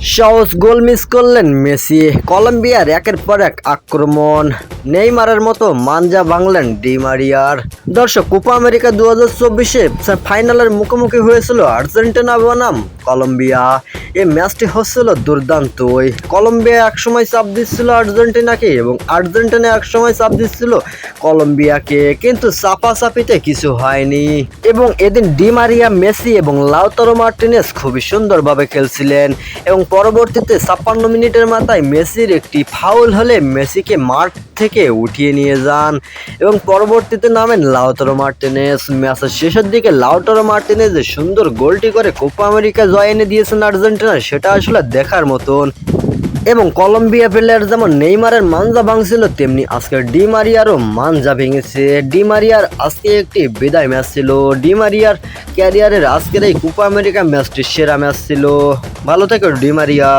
সহজ goal miss করলেন Messi. কলম্বিয়ার একের পর এক আক্রমণ। নেইমারের মতো মানজা ভাঙলেন ডিমারিয়ার দর্শক, কোপা আমেরিকা দু হাজার চব্বিশে ফাইনালের মুখোমুখি হয়েছিল আর্জেন্টিনা বনাম কলম্বিয়া। এই ম্যাচটি হচ্ছিল দুর্দান্ত। ওই কলম্বিয়া একসময় চাপ দিচ্ছিল আর্জেন্টিনাকে এবং আর্জেন্টিনা একসময় চাপ দিচ্ছিল কলম্বিয়াকে। কিন্তু চাপাচাপিতে কিছু হয়নি। এবং এদিন ডিমারিয়া মেসি এবং লাউতারো মার্টিনেস খুবই সুন্দরভাবে খেলছিলেন এবং পরবর্তীতে ছাপ্পান্ন মিনিটের মাথায় মেসির একটি ফাউল হলে মেসিকে মাঠ থেকে উঠিয়ে নিয়ে যান এবং পরবর্তীতে নামেন লাউতারো মার্টিনেস। ম্যাচের শেষের দিকে লাউতারো মার্টিনেস সুন্দর গোলটি করে কোপা আমেরিকা জয় এনে দিয়েছেন আর্জেন্টিনা। সেটা আসলে দেখার মতন। এবং কলম্বিয়া প্লেয়ার যেমন নেইমারের মানজা ভাঙছিল, তেমনি আজকের ডিমারিয়ারও মানজা ভেঙেছে। ডিমারিয়ার আজকে একটি বিদায় ম্যাচ ছিল। ডিমারিয়ার ক্যারিয়ারের আজকের এই কোপা আমেরিকা ম্যাচটি সেরা ম্যাচ ছিল। ভালো থেকো ডিমারিয়া